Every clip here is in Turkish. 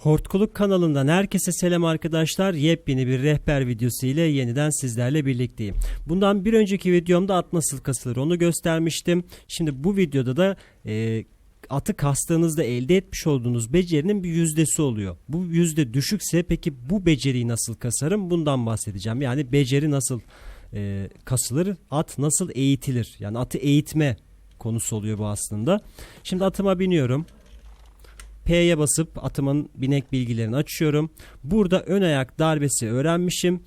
Hortkuluk kanalından herkese selam arkadaşlar. Yepyeni bir rehber videosu ile yeniden sizlerle birlikteyim. Bundan bir önceki videomda at nasıl kasılır onu göstermiştim. Şimdi bu videoda da e, atı kastığınızda elde etmiş olduğunuz becerinin bir yüzdesi oluyor. Bu yüzde düşükse peki bu beceriyi nasıl kasarım bundan bahsedeceğim. Yani beceri nasıl e, kasılır, at nasıl eğitilir? Yani atı eğitme konusu oluyor bu aslında. Şimdi atıma biniyorum. P'ye basıp atımın binek bilgilerini açıyorum. Burada ön ayak darbesi öğrenmişim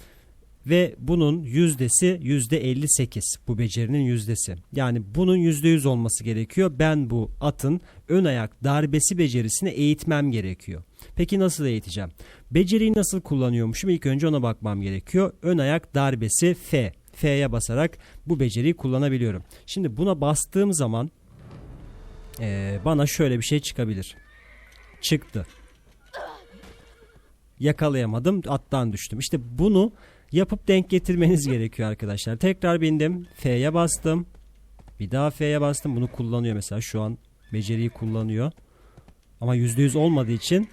ve bunun yüzdesi yüzde 58 bu becerinin yüzdesi. Yani bunun yüzde yüz olması gerekiyor. Ben bu atın ön ayak darbesi becerisini eğitmem gerekiyor. Peki nasıl eğiteceğim? Beceriyi nasıl kullanıyormuşum? İlk önce ona bakmam gerekiyor. Ön ayak darbesi F. F'ye basarak bu beceriyi kullanabiliyorum. Şimdi buna bastığım zaman eee, bana şöyle bir şey çıkabilir çıktı. Yakalayamadım attan düştüm. İşte bunu yapıp denk getirmeniz gerekiyor arkadaşlar. Tekrar bindim. F'ye bastım. Bir daha F'ye bastım. Bunu kullanıyor mesela şu an beceriyi kullanıyor. Ama %100 olmadığı için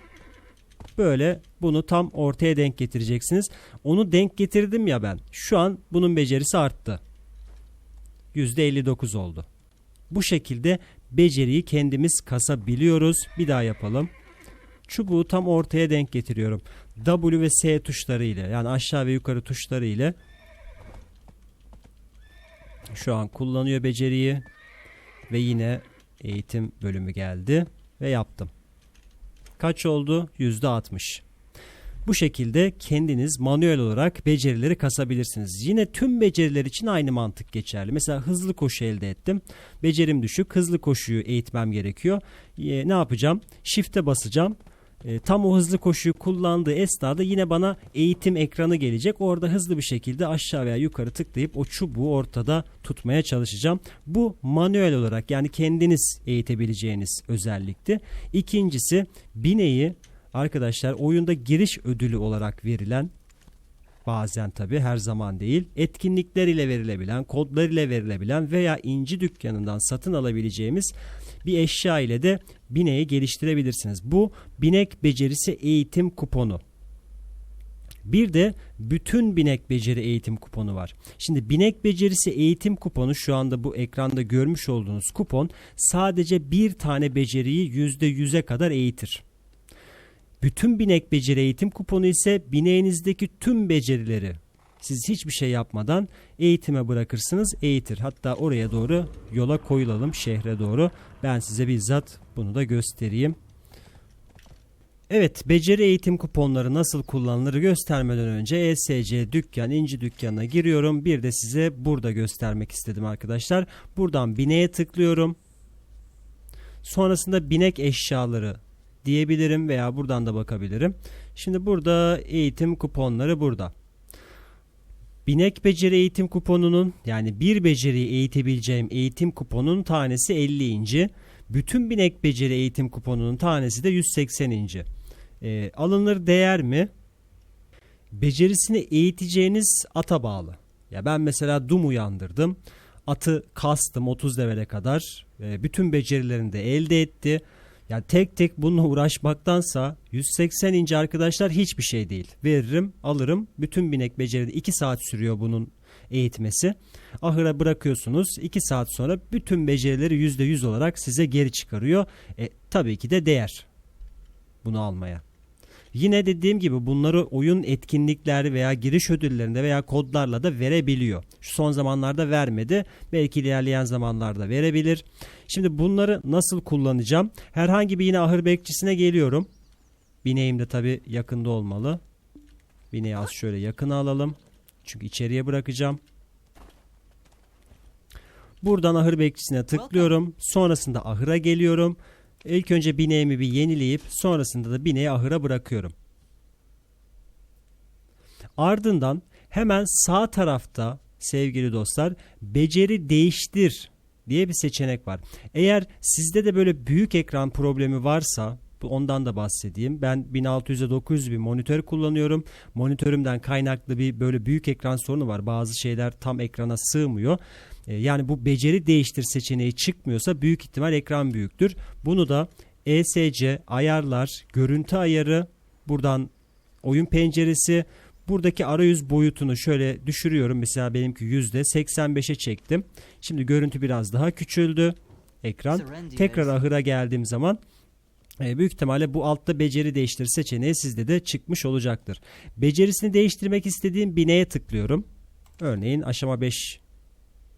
böyle bunu tam ortaya denk getireceksiniz. Onu denk getirdim ya ben. Şu an bunun becerisi arttı. %59 oldu. Bu şekilde beceriyi kendimiz kasabiliyoruz. Bir daha yapalım. Çubuğu tam ortaya denk getiriyorum. W ve S tuşları ile yani aşağı ve yukarı tuşları ile şu an kullanıyor beceriyi ve yine eğitim bölümü geldi ve yaptım. Kaç oldu? %60. Bu şekilde kendiniz manuel olarak becerileri kasabilirsiniz. Yine tüm beceriler için aynı mantık geçerli. Mesela hızlı koşu elde ettim. Becerim düşük. Hızlı koşuyu eğitmem gerekiyor. E, ne yapacağım? Shift'e basacağım. E, tam o hızlı koşuyu kullandığı esnada yine bana eğitim ekranı gelecek. Orada hızlı bir şekilde aşağı veya yukarı tıklayıp o çubuğu ortada tutmaya çalışacağım. Bu manuel olarak yani kendiniz eğitebileceğiniz özellikti. İkincisi bineği arkadaşlar oyunda giriş ödülü olarak verilen bazen tabi her zaman değil etkinlikler ile verilebilen kodlar ile verilebilen veya inci dükkanından satın alabileceğimiz bir eşya ile de bineği geliştirebilirsiniz. Bu binek becerisi eğitim kuponu. Bir de bütün binek beceri eğitim kuponu var. Şimdi binek becerisi eğitim kuponu şu anda bu ekranda görmüş olduğunuz kupon sadece bir tane beceriyi %100'e kadar eğitir. Bütün binek beceri eğitim kuponu ise bineğinizdeki tüm becerileri siz hiçbir şey yapmadan eğitime bırakırsınız eğitir. Hatta oraya doğru yola koyulalım şehre doğru. Ben size bizzat bunu da göstereyim. Evet, beceri eğitim kuponları nasıl kullanılır göstermeden önce ESC dükkan, inci dükkanına giriyorum. Bir de size burada göstermek istedim arkadaşlar. Buradan bineğe tıklıyorum. Sonrasında binek eşyaları diyebilirim veya buradan da bakabilirim. Şimdi burada eğitim kuponları burada. Binek beceri eğitim kuponunun yani bir beceriyi eğitebileceğim eğitim kuponun tanesi 50 inci. Bütün binek beceri eğitim kuponunun tanesi de 180 inci. E, alınır değer mi? Becerisini eğiteceğiniz ata bağlı. Ya ben mesela dum uyandırdım. Atı kastım 30 levele kadar. E, bütün becerilerini de elde etti. Yani tek tek bununla uğraşmaktansa 180 inci arkadaşlar hiçbir şey değil. Veririm, alırım. Bütün binek beceride 2 saat sürüyor bunun eğitmesi. Ahıra bırakıyorsunuz. 2 saat sonra bütün becerileri %100 olarak size geri çıkarıyor. E, tabii ki de değer bunu almaya. Yine dediğim gibi bunları oyun etkinlikleri veya giriş ödüllerinde veya kodlarla da verebiliyor. Şu son zamanlarda vermedi. Belki ilerleyen zamanlarda verebilir. Şimdi bunları nasıl kullanacağım? Herhangi bir yine ahır bekçisine geliyorum. Bineğim de tabi yakında olmalı. Bineği az şöyle yakına alalım. Çünkü içeriye bırakacağım. Buradan ahır bekçisine tıklıyorum. Sonrasında ahıra geliyorum. İlk önce bineğimi bir yenileyip sonrasında da bineği ahıra bırakıyorum. Ardından hemen sağ tarafta sevgili dostlar beceri değiştir diye bir seçenek var. Eğer sizde de böyle büyük ekran problemi varsa ondan da bahsedeyim. Ben 1600'e 900 bir monitör kullanıyorum. Monitörümden kaynaklı bir böyle büyük ekran sorunu var. Bazı şeyler tam ekrana sığmıyor. Yani bu beceri değiştir seçeneği çıkmıyorsa büyük ihtimal ekran büyüktür. Bunu da ESC, ayarlar, görüntü ayarı, buradan oyun penceresi, buradaki arayüz boyutunu şöyle düşürüyorum. Mesela benimki %85'e çektim. Şimdi görüntü biraz daha küçüldü. Ekran. Tekrar ahıra geldiğim zaman büyük ihtimalle bu altta beceri değiştir seçeneği sizde de çıkmış olacaktır. Becerisini değiştirmek istediğim bineye tıklıyorum. Örneğin aşama 5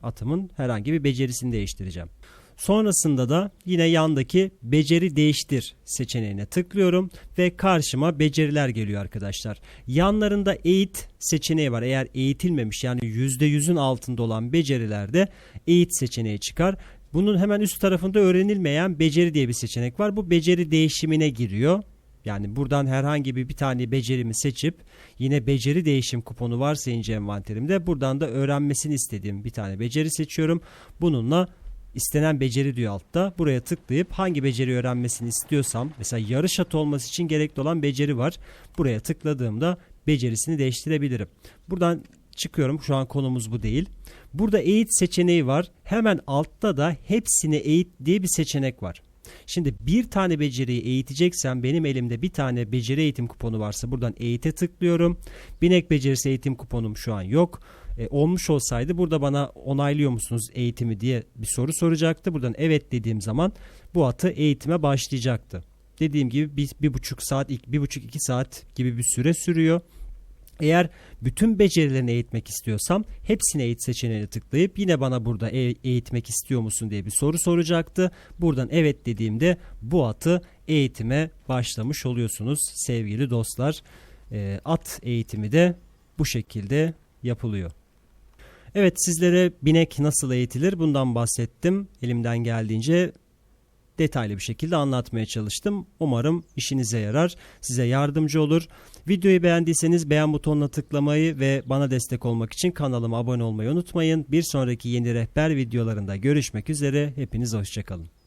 atımın herhangi bir becerisini değiştireceğim. Sonrasında da yine yandaki beceri değiştir seçeneğine tıklıyorum ve karşıma beceriler geliyor arkadaşlar. Yanlarında eğit seçeneği var. Eğer eğitilmemiş yani %100'ün altında olan becerilerde eğit seçeneği çıkar. Bunun hemen üst tarafında öğrenilmeyen beceri diye bir seçenek var. Bu beceri değişimine giriyor. Yani buradan herhangi bir bir tane becerimi seçip yine beceri değişim kuponu varsa ince envanterimde buradan da öğrenmesini istediğim bir tane beceri seçiyorum. Bununla istenen beceri diyor altta. Buraya tıklayıp hangi beceri öğrenmesini istiyorsam mesela yarış atı olması için gerekli olan beceri var. Buraya tıkladığımda becerisini değiştirebilirim. Buradan çıkıyorum. Şu an konumuz bu değil. Burada eğit seçeneği var. Hemen altta da hepsini eğit diye bir seçenek var. Şimdi bir tane beceriyi eğiteceksem benim elimde bir tane beceri eğitim kuponu varsa buradan eğite tıklıyorum. Binek becerisi eğitim kuponum şu an yok. E, olmuş olsaydı burada bana onaylıyor musunuz eğitimi diye bir soru soracaktı. Buradan evet dediğim zaman bu atı eğitime başlayacaktı. Dediğim gibi bir, bir buçuk saat, bir buçuk iki saat gibi bir süre sürüyor. Eğer bütün becerilerini eğitmek istiyorsam hepsini eğit seçeneğine tıklayıp yine bana burada e- eğitmek istiyor musun diye bir soru soracaktı. Buradan evet dediğimde bu atı eğitime başlamış oluyorsunuz sevgili dostlar. E, at eğitimi de bu şekilde yapılıyor. Evet sizlere binek nasıl eğitilir bundan bahsettim. Elimden geldiğince detaylı bir şekilde anlatmaya çalıştım. Umarım işinize yarar, size yardımcı olur. Videoyu beğendiyseniz beğen butonuna tıklamayı ve bana destek olmak için kanalıma abone olmayı unutmayın. Bir sonraki yeni rehber videolarında görüşmek üzere. Hepiniz hoşçakalın.